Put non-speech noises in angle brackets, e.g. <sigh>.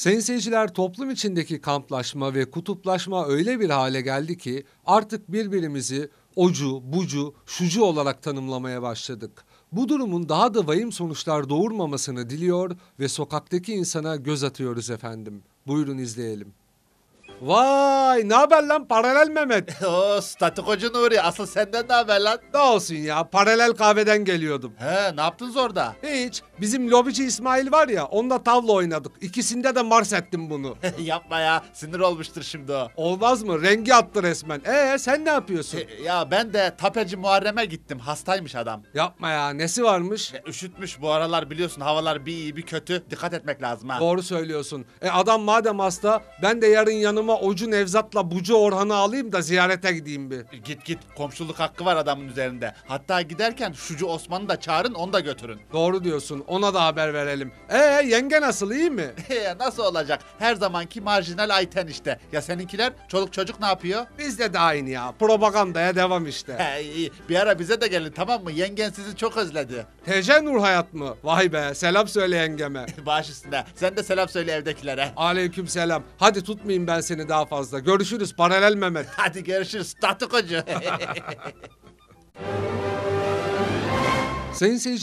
Sayın seyirciler toplum içindeki kamplaşma ve kutuplaşma öyle bir hale geldi ki artık birbirimizi ocu, bucu, şucu olarak tanımlamaya başladık. Bu durumun daha da vahim sonuçlar doğurmamasını diliyor ve sokaktaki insana göz atıyoruz efendim. Buyurun izleyelim. Vay ne haber lan paralel Mehmet. <laughs> Oo statikocu Nuri asıl senden ne haber lan? Ne olsun ya paralel kahveden geliyordum. He ne yaptınız orada? Hiç bizim lobici İsmail var ya onunla tavla oynadık. İkisinde de mars ettim bunu. <laughs> Yapma ya sinir olmuştur şimdi o. Olmaz mı? Rengi attı resmen. Ee sen ne yapıyorsun? E, Ya ben de tapeci Muharrem'e gittim hastaymış adam. Yapma ya nesi varmış? E, Üşütmüş bu aralar biliyorsun havalar bir iyi bir kötü dikkat etmek lazım ha. Doğru söylüyorsun. E adam madem hasta ben de yarın yanıma Ocu Nevzat'la Bucu Orhan'ı alayım da ziyarete gideyim bir. E, Git git komşuluk hakkı var adamın üzerinde. Hatta giderken şucu Osman'ı da çağırın onu da götürün. Doğru diyorsun. Ona da haber verelim. Ee yenge nasıl iyi mi? Ya <laughs> Nasıl olacak? Her zamanki marjinal Ayten işte. Ya seninkiler çoluk çocuk ne yapıyor? Bizde de aynı ya. Propagandaya devam işte. He <laughs> iyi. Bir ara bize de gelin tamam mı? Yengen sizi çok özledi. TC Nur Hayat mı? Vay be selam söyle yengeme. <laughs> Baş üstüne. Sen de selam söyle evdekilere. Aleyküm selam. Hadi tutmayayım ben seni daha fazla. Görüşürüz paralel Mehmet. <laughs> Hadi görüşürüz. Statikocu. Sayın seyirciler